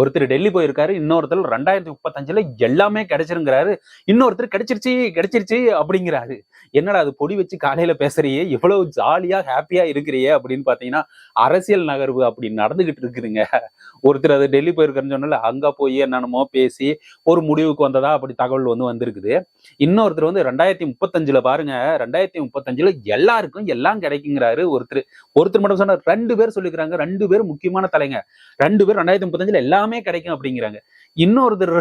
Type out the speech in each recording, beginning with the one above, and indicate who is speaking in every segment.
Speaker 1: ஒருத்தர் டெல்லி போயிருக்காரு இன்னொருத்தர் ரெண்டாயிரத்தி முப்பத்தஞ்சுல எல்லாமே கிடைச்சிருங்கிறாரு. இன்னொருத்தர் கிடைச்சிருச்சு கிடைச்சிருச்சு அப்படிங்கிறாரு. என்னடா அது பொடி வச்சு காலையில பேசுறியே இவ்வளவு ஜாலியா ஹாப்பியா இருக்கிறியே அப்படின்னு பாத்தீங்கன்னா அரசியல் நகர்வு அப்படி நடந்துகிட்டு இருக்குதுங்க. ஒருத்தர் அது டெல்லி போயிருக்காருன்னு சொன்னால அங்க போய் என்னென்னமோ பேசி ஒரு முடிவுக்கு வந்ததா அப்படி தகவல் வந்து வந்திருக்குது. இன்னொருத்தர் வந்து ரெண்டாயிரத்தி முப்பத்தஞ்சுல பாருங்க ரெண்டாயிரத்தி முப்பத்தஞ்சுல எல்லாருக்கும் எல்லாம் கிடைக்குங்கிறாரு ஒருத்தர். ஒருத்தர் மட்டும் சொன்னார் ரெண்டு பேர் சொல்லிக்கிறாங்க ரெண்டு பேர் முக்கியமான தலைங்க. ரெண்டு பேர் ரெண்டாயிரத்தி முப்பத்தஞ்சுல எல்லாமே கிடைக்கும் அப்படிங்கிறாங்க. இன்னொருத்தர்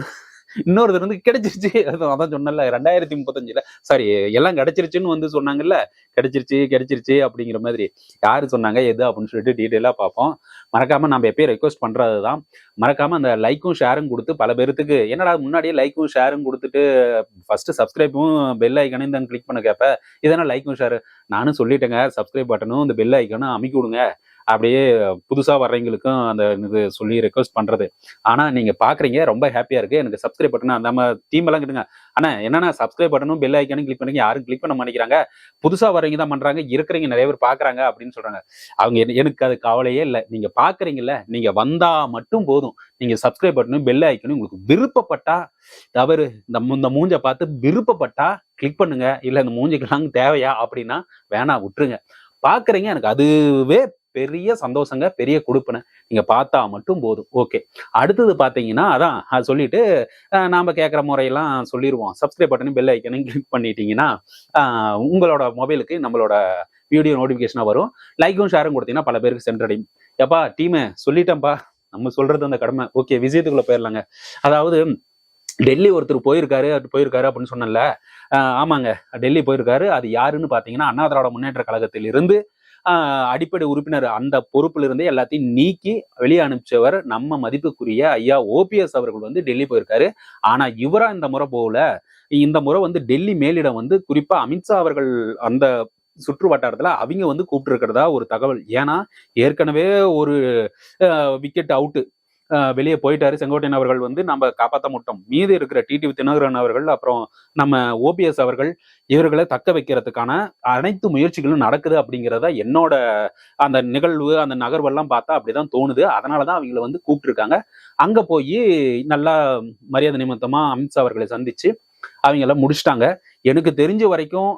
Speaker 1: இன்னொருத்தர் வந்து கிடைச்சிருச்சு. அதான் சொன்னல ரெண்டாயிரத்தி முப்பத்தஞ்சுல. சாரி எல்லாம் கிடைச்சிருச்சுன்னு வந்து சொன்னாங்கல்ல. கிடைச்சிருச்சு கிடைச்சிருச்சு அப்படிங்கிற மாதிரி. யாரு சொன்னாங்க எது அப்படின்னு சொல்லிட்டு டீட்டெயிலாக பார்ப்போம். மறக்காம நம்ம எப்பயும் ரெக்வஸ்ட் பண்றது தான் மறக்காம அந்த லைக்கும் ஷேரும் கொடுத்து பல பேர்த்துக்கு என்னடா முன்னாடியே லைக்கும் ஷேரும் கொடுத்துட்டு ஃபர்ஸ்ட் சப்ஸ்கிரைப்பும் பெல் ஐக்கனையும் தான் கிளிக் பண்ண கேப்ப. இதெல்லாம் லைக்கும் ஷேர் நானும் சொல்லிட்டேங்க சப்ஸ்கிரைப் பட்டனும் இந்த பெல் ஐக்கனும் அமைக்கி விடுங்க. அப்படியே புதுசாக வர்றவங்களுக்கும் அந்த இது சொல்லி ரெக்வஸ்ட் பண்ணுறது ஆனால் நீங்கள் பார்க்குறீங்க ரொம்ப ஹாப்பியாக இருக்குது எனக்கு சப்ஸ்கிரைப் பட்டனும் அந்த தீமெல்லாம் டீம் எல்லாம் கிட்டுங்க. ஆனா என்னன்னா சப்ஸ்கிரைப் பட்டனும் பெல் ஐக்கானும் கிளிக் பண்ணுங்க யாரும் கிளிக் பண்ண மாட்டேங்கிறாங்க. புதுசாக வரவங்க தான் பண்ணுறாங்க இருக்கிறவங்க நிறைய பேர் பார்க்குறாங்க அப்படின்னு சொல்கிறாங்க அவங்க எனக்கு அது கவலையே இல்லை. நீங்கள் பார்க்குறீங்கல்ல நீங்கள் வந்தால் மட்டும் போதும். நீங்கள் சப்ஸ்கிரைப் பட்டனும் பெல் ஐக்கனும் உங்களுக்கு விருப்பப்பட்டா தவறு இந்த இந்த மூஞ்சை பார்த்து விருப்பப்பட்டா கிளிக் பண்ணுங்க. இல்லை இந்த மூஞ்சிக்கெல்லாம் தேவையா அப்படின்னா வேணா விட்டுருங்க. பார்க்குறீங்க எனக்கு அதுவே பெரிய சந்தோஷங்க பெரிய கொடுப்பனை நீங்க பார்த்தா மட்டும் போதும். ஓகே அடுத்தது பார்த்தீங்கன்னா அதான் அது சொல்லிட்டு நாம் நாம கேட்குற முறையெல்லாம் சொல்லிடுவோம். சப்ஸ்கிரைப் பட்டனும் பெல் ஐக்கனையும் கிளிக் பண்ணிட்டீங்கன்னா உங்களோட மொபைலுக்கு நம்மளோட வீடியோ நோட்டிஃபிகேஷனாக வரும். லைக்கும் ஷேரும் கொடுத்தீங்கன்னா பல பேருக்கு சென்றடையும். எப்பா டீமே சொல்லிட்டேன்ப்பா. நம்ம சொல்றது அந்த கடமை. ஓகே விஷயத்துக்குள்ள போயிடலாங்க அதாவது டெல்லி ஒருத்தர் போயிருக்காரு போயிருக்காரு அப்படின்னு சொன்னல ஆமாங்க. டெல்லி போயிருக்காரு. அது யாருன்னு பாத்தீங்கன்னா அண்ணா திராவிட முன்னேற்ற கழகத்தில் இருந்து அடிப்படை உறுப்பினர் அந்த பொறுப்புல இருந்தே எல்லாத்தையும் நீக்கி வெளியே அனுப்பிச்சவர் நம்ம மதிப்புக்குரிய ஐயா ஓபிஎஸ் அவர்கள் வந்து டெல்லி போயிருக்காரு. ஆனா இவரா இந்த முறை போகல. இந்த முறை வந்து டெல்லி மேலிடம் வந்து குறிப்பா அமித்ஷா அவர்கள் அந்த சுற்று வட்டாரத்துல அவங்க வந்து கூப்பிட்டு இருக்கிறதா ஒரு தகவல். ஏன்னா ஏற்கனவே ஒரு விக்கெட் அவுட்டு வெளியே போயிட்டாரு. செங்கோட்டையன் அவர்கள் வந்து நம்ம காப்பாற்ற மாட்டோம். மீது இருக்கிற டிடிவி தினகரன் அவர்கள் அப்புறம் நம்ம ஓபிஎஸ் அவர்கள் இவர்களை தக்க வைக்கிறதுக்கான அனைத்து முயற்சிகளும் நடக்குது அப்படிங்கிறத என்னோட அந்த நிகழ்வு அந்த நகர்வெல்லாம் பார்த்தா அப்படிதான் தோணுது. அதனாலதான் அவங்கள வந்து கூப்பிட்டுருக்காங்க. அங்க போய் நல்லா மரியாதை நிமித்தமா அமித்ஷா அவர்களை சந்திச்சு அவங்கள முடிச்சிட்டாங்க. எனக்கு தெரிஞ்ச வரைக்கும்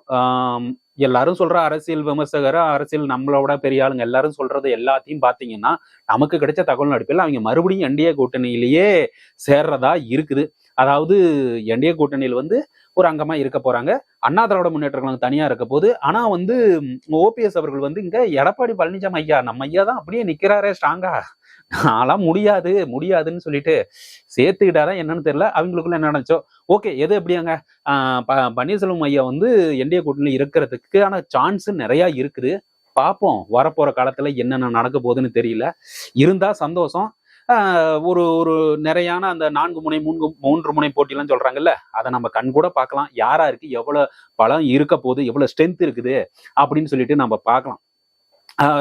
Speaker 1: எல்லாரும் சொல்ற அரசியல் விமர்சகர் அரசியல் நம்மளோட பெரிய ஆளுங்க எல்லாரும் சொல்றது எல்லாத்தையும் பாத்தீங்கன்னா நமக்கு கிடைச்ச தகவல் அடிப்பில் அவங்க மறுபடியும் என்டிஏ கூட்டணியிலேயே சேர்றதா இருக்குது. அதாவது என்டிஏ கூட்டணியில் வந்து ஒரு அங்கமா இருக்க போறாங்க. அண்ணா திராவிட முன்னேற்ற கழகம் தனியா இருக்க போது ஆனா வந்து ஓபிஎஸ் அவர்கள் வந்து இங்க எடப்பாடி பழனிசாமி ஐயா நம்ம ஐயா தான் அப்படியே நிக்கிறாரே ஸ்ட்ராங்கா நான்லாம் முடியாது முடியாதுன்னு சொல்லிட்டு சேர்த்துக்கிட்டாரா என்னன்னு தெரியல. அவங்களுக்குள்ள என்ன நினைச்சோ ஓகே எது எப்படியாங்க? ப- பன்னீர்செல்வம் ஐயா வந்து என்டிஏ இருக்கிறதுக்கு ஆனால் சான்ஸ் நிறையா இருக்குது. பார்ப்போம் வரப்போற காலத்துல என்னென்ன நடக்க போகுதுன்னு தெரியல. இருந்தா சந்தோஷம். ஒரு ஒரு நிறையான அந்த நான்கு முனை மூன்று மூன்று முனை போட்டிலாம் சொல்றாங்கல்ல அதை நம்ம கண் கூட பார்க்கலாம். யாரா இருக்கு? எவ்வளவு பலம் இருக்க போகுது? எவ்வளவு ஸ்ட்ரென்த் இருக்குது? அப்படின்னு சொல்லிட்டு நம்ம பார்க்கலாம்.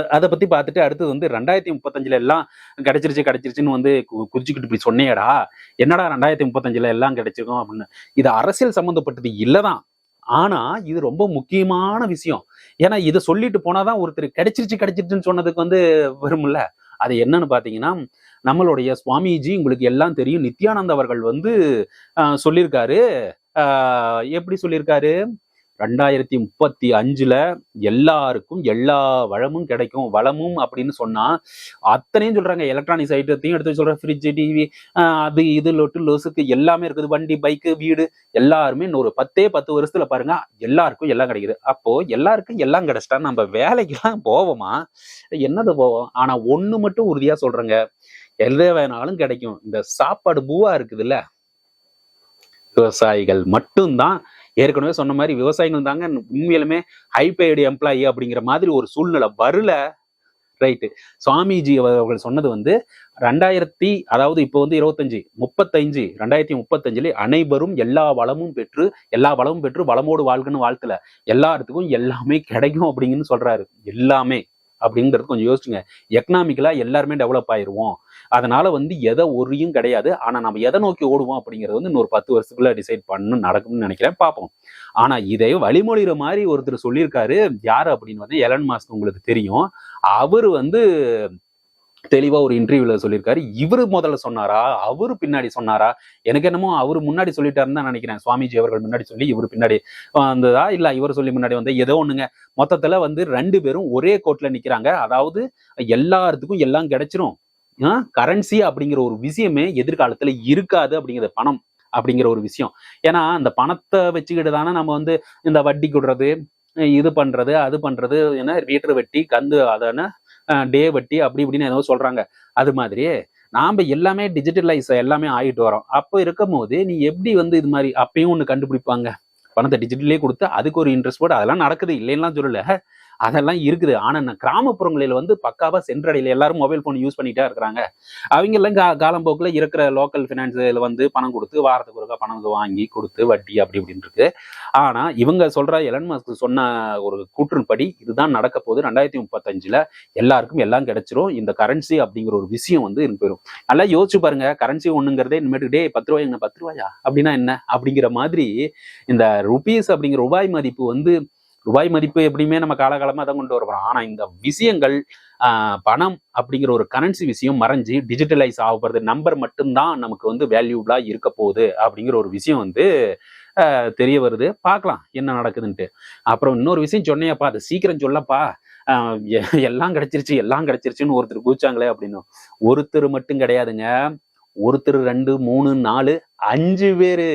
Speaker 1: அதை பத்தி பார்த்துட்டு அடுத்தது வந்து ரெண்டாயிரத்தி முப்பத்தஞ்சுல எல்லாம் கிடைச்சிருச்சு கிடைச்சிருச்சுன்னு வந்து கு- குதிச்சுக்கிட்டு இப்படி சொன்னேடா என்னடா ரெண்டாயிரத்தி முப்பத்தஞ்சுல எல்லாம் கிடைச்சிருக்கோம் அப்படின்னு. இது அரசியல் சம்மந்தப்பட்டது இல்லைதான். ஆனா இது ரொம்ப முக்கியமான விஷயம். ஏன்னா இதை சொல்லிட்டு போனாதான் ஒருத்தர் கிடைச்சிருச்சு கிடைச்சிருச்சுன்னு சொன்னதுக்கு வந்து வரும்ல. அது என்னன்னு பாத்தீங்கன்னா நம்மளுடைய சுவாமிஜி உங்களுக்கு எல்லாம் தெரியும். நித்யானந்த அவர்கள் வந்து சொல்லியிருக்காரு. எப்படி சொல்லியிருக்காரு? ரெண்டாயிரத்தி முப்பத்தி அஞ்சுல எல்லாருக்கும் எல்லா வளமும் கிடைக்கும். வளமும் அப்படின்னு சொன்னா அத்தனையும் சொல்றாங்க. எலக்ட்ரானிக்ஸ் ஐட்டத்தையும் எடுத்து சொல்ற ஃப்ரிட்ஜ் டிவி அது இது லொட்டு லொசுக்கு எல்லாமே இருக்குது. வண்டி பைக்கு வீடு எல்லாருமே இன்னொரு பத்தே பத்து வருஷத்துல பாருங்க எல்லாருக்கும் எல்லாம் கிடைக்குது. அப்போ எல்லாருக்கும் எல்லாம் கிடைச்சிட்டா நம்ம வேலைக்கெல்லாம் போவோமா? என்னது போவோம்? ஆனா ஒண்ணு மட்டும் உறுதியா சொல்றேங்க. எது வேணாலும் கிடைக்கும். இந்த சாப்பாடு பூவா இருக்குதுல்ல? விவசாயிகள் மட்டும்தான் ஏற்கனவே சொன்ன மாதிரி விவசாயிகள் தாங்க உண்மையிலுமே ஹைபெய்டு எம்ப்ளாயி அப்படிங்கிற மாதிரி ஒரு சூழ்நிலை வரல. ரைட்டு சுவாமிஜி அவர்கள் சொன்னது வந்து ரெண்டாயிரத்தி அதாவது இப்போ வந்து இருபத்தஞ்சு முப்பத்தஞ்சு ரெண்டாயிரத்தி முப்பத்தஞ்சுல அனைவரும் எல்லா வளமும் பெற்று எல்லா வளமும் பெற்று வளமோடு வாழ்கன்னு வாழ்த்துல எல்லாத்துக்கும் எல்லாமே கிடைக்கும் அப்படிங்கன்னு சொல்றாரு. எல்லாமே அப்படிங்கிறது கொஞ்சம் யோசிச்சுங்க. எக்கனாமிக்கலா எல்லாருமே டெவலப் ஆயிடுவோம் அதனால வந்து எதை ஒரியும் கிடையாது. ஆனா நம்ம எதை நோக்கி ஓடுவோம் அப்படிங்கிறது வந்து இன்னொரு பத்து வருஷத்துக்குள்ள டிசைட் பண்ணணும் நடக்கும்னு நினைக்கிறேன். பார்ப்போம். ஆனா இதை வழிமொழிகிற மாதிரி ஒருத்தர் சொல்லியிருக்காரு. யார் அப்படின்னு வந்து எலன் மாஸ்க் உங்களுக்கு தெரியும். அவர் வந்து தெளிவா ஒரு இன்டர்வியூல சொல்லியிருக்காரு. இவரு முதல்ல சொன்னாரா? அவரு பின்னாடி சொன்னாரா? எனக்கு என்னமோ அவரு முன்னாடி சொல்லிட்டாருன்னு தான் நினைக்கிறேன். சுவாமிஜி அவர்கள் முன்னாடி சொல்லி இவர் பின்னாடி வந்ததா? இல்ல இவர் சொல்லி முன்னாடி வந்த ஏதோ ஒண்ணுங்க. மொத்தத்துல வந்து ரெண்டு பேரும் ஒரே கோர்ட்ல நிக்கிறாங்க. அதாவது எல்லாத்துக்கும் எல்லாம் கிடைச்சிரும். கரன்சி அப்படிங்கிற ஒரு விஷயமே எதிர்காலத்துல இருக்காது அப்படிங்கிற பணம் அப்படிங்கிற ஒரு விஷயம். ஏன்னா அந்த பணத்தை வச்சுக்கிட்டு தானே நம்ம வந்து இந்த வட்டி கொடுறது இது பண்றது அது பண்றது என்ன வீட்டர் வட்டி கந்து அதான டே வட்டி அப்படி இப்படின்னு ஏதோ சொல்றாங்க. அது மாதிரி நாம் எல்லாமே டிஜிட்டலைஸ் எல்லாமே ஆகிட்டு வரோம். அப்போ இருக்கும் போது நீ எப்படி வந்து இது மாதிரி அப்பயும் ஒன்று கண்டுபிடிப்பாங்க? பணத்தை டிஜிட்டலே கொடுத்து அதுக்கு ஒரு இன்ட்ரெஸ்ட் போட்டு அதெல்லாம் நடக்குது இல்லைன்னா சொல்லல. அதெல்லாம் இருக்குது. ஆனால் கிராமப்புறங்களில் வந்து பக்காவாக சென்றடையில எல்லாரும் மொபைல் ஃபோன் யூஸ் பண்ணிகிட்டே இருக்கிறாங்க. அவங்க எல்லாம் கா காலம்போக்கில் இருக்கிற லோக்கல் ஃபினான்ஸில் வந்து பணம் கொடுத்து வாரத்துக்கு ஒருக்கா பணம் வாங்கி கொடுத்து வட்டி அப்படி இப்படின்னு இருக்கு. ஆனால் இவங்க சொல்கிற எலன் மஸ்க் சொன்ன ஒரு கூற்றின்படி இதுதான் நடக்க போகுது. ரெண்டாயிரத்தி முப்பத்தஞ்சில் எல்லாருக்கும் எல்லாம் கிடைச்சிரும். இந்த கரன்சி அப்படிங்கிற ஒரு விஷயம் வந்து போயிடும் நல்லா யோசிச்சு பாருங்க. கரன்சி ஒன்றுங்கிறதே இனிமேட்டு டே பத்து ரூபாய் என்ன பத்து ரூபாயா? அப்படின்னா என்ன? அப்படிங்கிற மாதிரி இந்த ருபீஸ் அப்படிங்கிற ரூபாய் மதிப்பு வந்து ரூபாய் மதிப்பு எப்படியுமே நம்ம காலகாலமாக தான் கொண்டு வரப்போம் ஆனால் இந்த விஷயங்கள் பணம் அப்படிங்கிற ஒரு கரன்சி விஷயம் மறைஞ்சு டிஜிட்டலைஸ் ஆகப்படுறது நம்பர் மட்டும்தான் நமக்கு வந்து வேல்யூபிளாக இருக்க போகுது அப்படிங்கிற ஒரு விஷயம் வந்து தெரிய வருது. பார்க்கலாம் என்ன நடக்குதுன்ட்டு. அப்புறம் இன்னொரு விஷயம் சொன்னேப்பா அது சீக்கிரம் சொல்லப்பா. எல்லாம் கிடைச்சிருச்சு எல்லாம் கிடைச்சிருச்சுன்னு ஒருத்தர் கூச்சாங்களே அப்படின்னு. ஒருத்தர் மட்டும் கிடையாதுங்க. ஒருத்தர் ரெண்டு மூணு நாலு அஞ்சு பேரு.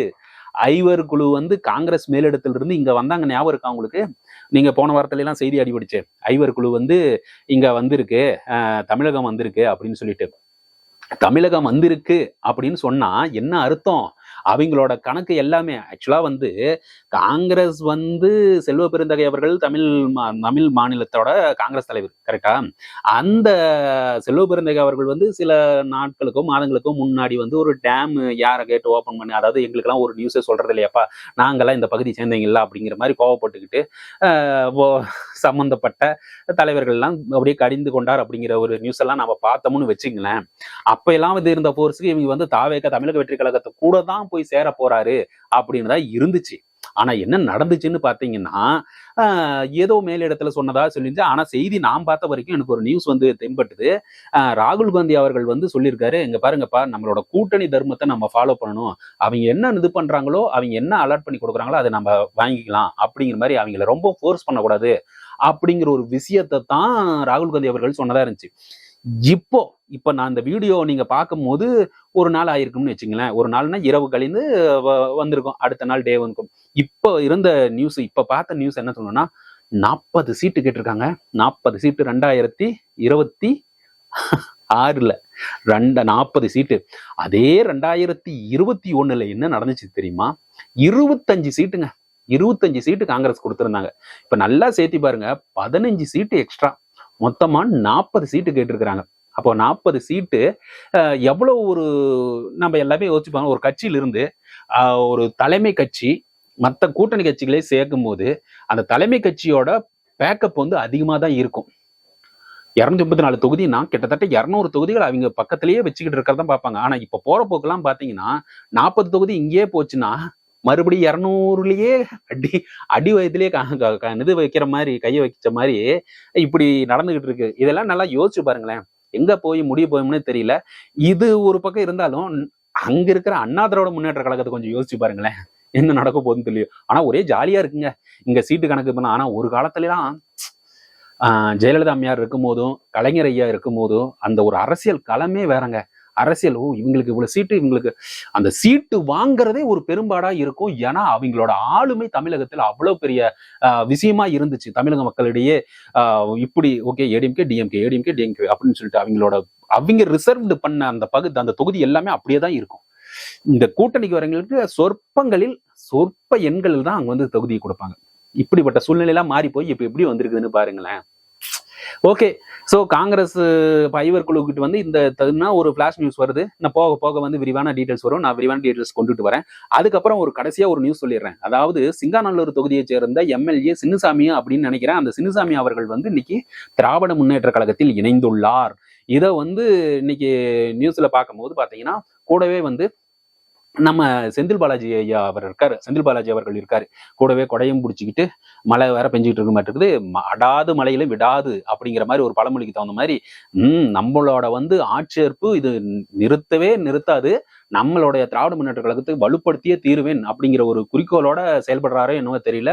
Speaker 1: ஐவர் குழு வந்து காங்கிரஸ் மேலிடத்துல இருந்து இங்க வந்தாங்க. ஞாபகம் இருக்கா உங்களுக்கு? நீங்க போன வாரத்துல எல்லாம் செய்தி அடிபடிச்சு ஐவர் குழு வந்து இங்க வந்திருக்கு. தமிழகம் வந்திருக்கு அப்படின்னு சொல்லிட்டு. தமிழகம் வந்திருக்கு அப்படின்னு சொன்னா என்ன அர்த்தம்? அவங்களோட கணக்கு எல்லாமே ஆக்சுவலாக வந்து காங்கிரஸ் வந்து செல்வ பெருந்தகை அவர்கள் தமிழ் தமிழ் மாநிலத்தோட காங்கிரஸ் தலைவர் கரெக்டா அந்த செல்வ பெருந்தகை அவர்கள் வந்து சில நாட்களுக்கோ மாதங்களுக்கோ முன்னாடி வந்து ஒரு டேம் யாரை கேட்டு ஓப்பன் பண்ணி அதாவது எங்களுக்கெல்லாம் ஒரு நியூஸே சொல்றது இல்லையாப்பா? நாங்களாம் இந்த பகுதி சேர்ந்தீங்களா அப்படிங்கிற மாதிரி கோவப்பட்டுக்கிட்டு சம்பந்தப்பட்ட தலைவர்கள்லாம் அப்படியே கடிந்து கொண்டார் அப்படிங்கிற ஒரு நியூஸ் எல்லாம் நம்ம பார்த்தோம்னு வச்சுங்களேன். அப்ப எல்லாம் வந்து இருந்த போர்ஸுக்கு இவங்க வந்து தாவேக்க தமிழக வெற்றி கழகத்தை கூட தான் போய் சேர போறாரு அப்படின்னு தான் இருந்துச்சு. ஆனா என்ன நடந்துச்சுன்னு பாத்தீங்கன்னா ஏதோ மேலிடத்துல சொன்னதா சொல்லிருந்துச்சு. ஆனா செய்தி நான் பார்த்த வரைக்கும் எனக்கு ஒரு நியூஸ் வந்து தென்பட்டுது ராகுல் காந்தி அவர்கள் வந்து சொல்லியிருக்காரு இங்க பாருங்கப்பா நம்மளோட கூட்டணி தர்மத்தை நம்ம ஃபாலோ பண்ணணும். அவங்க என்ன இது பண்றாங்களோ அவங்க என்ன அலர்ட் பண்ணி கொடுக்குறாங்களோ அதை நம்ம வாங்கிக்கலாம். அப்படிங்கிற மாதிரி அவங்கள ரொம்ப ஃபோர்ஸ் பண்ணக்கூடாது அப்படிங்கிற ஒரு விஷயத்தை தான் ராகுல் காந்தி அவர்கள் சொன்னதா இருந்துச்சு. இப்போ இப்போ நான் இந்த வீடியோ நீங்கள் பார்க்கும்போது ஒரு நாள் ஆயிருக்கும்னு வச்சுங்களேன். ஒரு நாள்னா இரவு கழிந்து வந்திருக்கும். அடுத்த நாள் டே வந்துக்கும் இப்போ இருந்த நியூஸ் இப்போ பார்த்த நியூஸ் என்ன சொல்லணும்னா நாற்பது சீட்டு கேட்டிருக்காங்க. நாற்பது சீட்டு ரெண்டாயிரத்தி இருபத்தி ஆறுல. ரெண்ட நாற்பது சீட்டு அதே ரெண்டாயிரத்தி இருபத்தி ஒண்ணுல என்ன நடந்துச்சு தெரியுமா? இருபத்தஞ்சு சீட்டுங்க இருபத்தஞ்சு சீட்டு காங்கிரஸ் கொடுத்துருந்தாங்க. இப்ப நல்லா சேர்த்தி பாருங்க. பதினஞ்சு சீட்டு எக்ஸ்ட்ரா மொத்தமா நாற்பது சீட்டு கேட்டிருக்கிறாங்க. அப்போ நாற்பது சீட்டு எவ்வளவு ஒரு நம்ம எல்லாமே யோசிப்பாங்க. ஒரு கட்சியிலிருந்து ஒரு தலைமை கட்சி மற்ற கூட்டணி கட்சிகளே சேர்க்கும் போது அந்த தலைமை கட்சியோட பேக்கப் வந்து அதிகமாக தான் இருக்கும். இரநூத்தி முப்பத்தி நாலு தொகுதினா கிட்டத்தட்ட இரநூறு தொகுதிகள் அவங்க பக்கத்திலேயே வச்சுக்கிட்டு இருக்கிறதா பார்ப்பாங்க. ஆனால் இப்போ போகிற போக்கெல்லாம் பார்த்தீங்கன்னா நாற்பது தொகுதி இங்கேயே போச்சுன்னா மறுபடியும் இரநூறுலயே அடி அடி வயதுலயே இது வைக்கிற மாதிரி கையை வைக்கிற மாதிரி இப்படி நடந்துகிட்டு இருக்கு. இதெல்லாம் நல்லா யோசிச்சு பாருங்களேன். எங்க போய் முடிய போயும்னு தெரியல. இது ஒரு பக்கம் இருந்தாலும் அங்க இருக்கிற அண்ணாதரோட முன்னேற்ற கழகத்தை கொஞ்சம் யோசிச்சு பாருங்களேன். என்ன நடக்க போகுதுன்னு தெரியும் ஆனா ஒரே ஜாலியா இருக்குங்க. இங்க சீட்டு கணக்கு பண்ண ஆனா ஒரு காலத்துலலாம் ஜெயலலிதா அம்மையார் இருக்கும் போதும் கலைஞர் ஐயா இருக்கும் போதும் அந்த ஒரு அரசியல் களமே வேறங்க. அரசியல் ஓ இவங்களுக்கு இவ்வளவு சீட்டு இவங்களுக்கு அந்த சீட்டு வாங்குறதே ஒரு பெரும்பாடா இருக்கும். ஏன்னா அவங்களோட ஆளுமை தமிழகத்தில் அவ்வளவு பெரிய விஷயமா இருந்துச்சு. தமிழக மக்களிடையே இப்படி okay ADMK DMK ADMK DMK அப்படின்னு சொல்லிட்டு அவங்களோட அவங்க ரிசர்வ்டு பண்ண அந்த பகுதி அந்த தொகுதி எல்லாமே அப்படியே தான் இருக்கும். இந்த கூட்டணிக்கு வரவங்களுக்கு சொற்பங்களில் சொற்ப எண்களில் தான் அங்க வந்து தொகுதியை கொடுப்பாங்க. இப்படிப்பட்ட சூழ்நிலையெல்லாம் மாறி போய் இப்ப எப்படி வந்திருக்குதுன்னு பாருங்களேன். ஓகே ஸோ காங்கிரஸ் uh, பைவர் குழுக்கிட்டு வந்து இந்த தகுனா ஒரு ஃபிளாஷ் நியூஸ் வருது. நான் போக போக வந்து விரிவான டீட்டெயில்ஸ் வரும். நான் விரிவான டீட்டெயில்ஸ் கொண்டுட்டு வரேன். அதுக்கப்புறம் ஒரு கடைசியாக ஒரு நியூஸ் சொல்லிடுறேன். அதாவது சிங்காநல்லூர் தொகுதியை சேர்ந்த எம்எல்ஏ சின்னசாமியா அப்படின்னு நினைக்கிறேன். அந்த சின்னசாமி அவர்கள் வந்து இன்னைக்கு திராவிட முன்னேற்ற கழகத்தில் இணைந்துள்ளார். இதை வந்து இன்னைக்கு நியூஸ்ல பார்க்கும்போது பார்த்தீங்கன்னா கூடவே வந்து நம்ம செந்தில் பாலாஜி ஐயா அவர் இருக்காரு. செந்தில் பாலாஜி அவர்கள் இருக்காரு. கூடவே கொடையும் பிடிச்சிக்கிட்டு மழை வேற பெஞ்சுக்கிட்டு இருக்க மாட்டேங்குது அடாது மழையில விடாது அப்படிங்கிற மாதிரி ஒரு பழமொழிக்கு தகுந்த மாதிரி ம் நம்மளோட வந்து ஆட்சேர்ப்பு இது நிறுத்தவே நிறுத்தாது. நம்மளுடைய திராவிட முன்னேற்ற கழகத்தை வலுப்படுத்திய தீருவேன் அப்படிங்கிற ஒரு குறிக்கோளோட செயல்படுறாரோ என்னவோ தெரியல.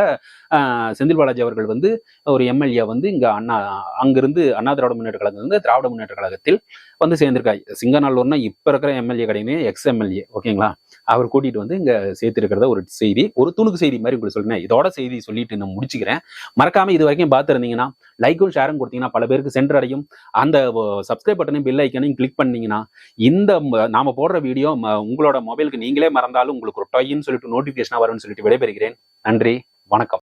Speaker 1: ஆஹ் செந்தில் பாலாஜி அவர்கள் வந்து ஒரு எம்எல்ஏ வந்து இங்க அண்ணா அங்கிருந்து அண்ணா திராவிட முன்னேற்ற கழகம் வந்து திராவிட முன்னேற்ற கழகத்தில் வந்து சேர்ந்திருக்காரு. சிங்கநல்லூர்னா இப்ப இருக்கிற எம்எல்ஏ கிடையாது எக்ஸ் எம்எல்ஏ ஓகேங்களா? அவர் கூட்டிட்டு வந்து இங்க சேர்த்திருக்கிறத ஒரு செய்தி ஒரு துணுக்கு செய்தி மாதிரி உங்களுக்கு சொல்றேன். இதோட செய்தி சொல்லிட்டு நான் முடிச்சுக்கிறேன். மறக்காம இது வரைக்கும் பார்த்துருந்தீங்கன்னா லைக்கும் ஷேரும் கொடுத்தீங்கன்னா பல பேருக்கு சென்றடையும். அந்த சப்ஸ்கிரைப் பட்டனையும் பெல் ஐக்கனையும் கிளிக் பண்ணீங்கன்னா இந்த நாம போடுற வீடியோ ம- உங்களோட மொபைலுக்கு நீங்களே மறந்தாலும் உங்களுக்கு ஒரு டொயின்னு சொல்லிட்டு நோட்டிபிகேஷனா வரும்னு சொல்லிட்டு விடைபெறுகிறேன். நன்றி வணக்கம்.